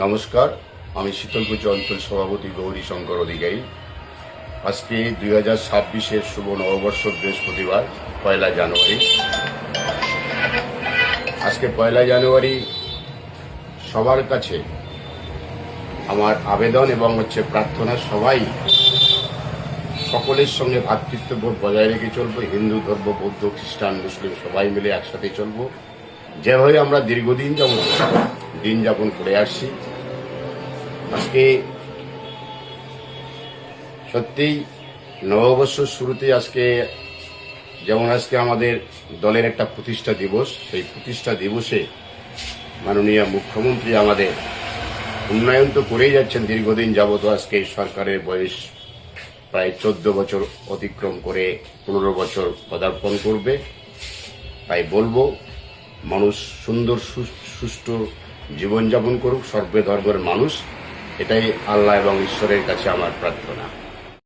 নমস্কার, আমি শীতলকুচি অঞ্চল সভাপতি গৌরী শঙ্কর অধিকারী। আজকে দুই হাজার ছাব্বিশের শুভ নববর্ষ বৃহস্পতিবার, পয়লা জানুয়ারি। আজকে পয়লা জানুয়ারি সবার কাছে আমার আবেদন এবং হচ্ছে প্রার্থনা, সবাই সকলের সঙ্গে ভ্রাতৃত্ববোধ বজায় রেখে চলবো, হিন্দু, ধর্ম, বৌদ্ধ, খ্রিস্টান, মুসলিম সবাই মিলে একসাথে চলবো। যেভাবে আমরা দীর্ঘদিন যেমন দিন যাপন করে আসছি। আজকে সত্যিই নববর্ষর শুরুতে আজকে যেমন আজকে আমাদের দলের একটা প্রতিষ্ঠা দিবস, সেই প্রতিষ্ঠা দিবসে মাননীয় মুখ্যমন্ত্রী আমাদের উন্নয়ন তো করেই যাচ্ছেন দীর্ঘদিন যাবত আজকে সরকারের বয়স প্রায় চোদ্দ বছর অতিক্রম করে পনেরো বছর পদার্পণ করবে। তাই বলব, মানুষ সুন্দর সুষ্ঠু জীবনযাপন করুক সর্বে ধর্মের মানুষ এটাই আল্লাহ এবং ঈশ্বরের কাছে আমার প্রার্থনা।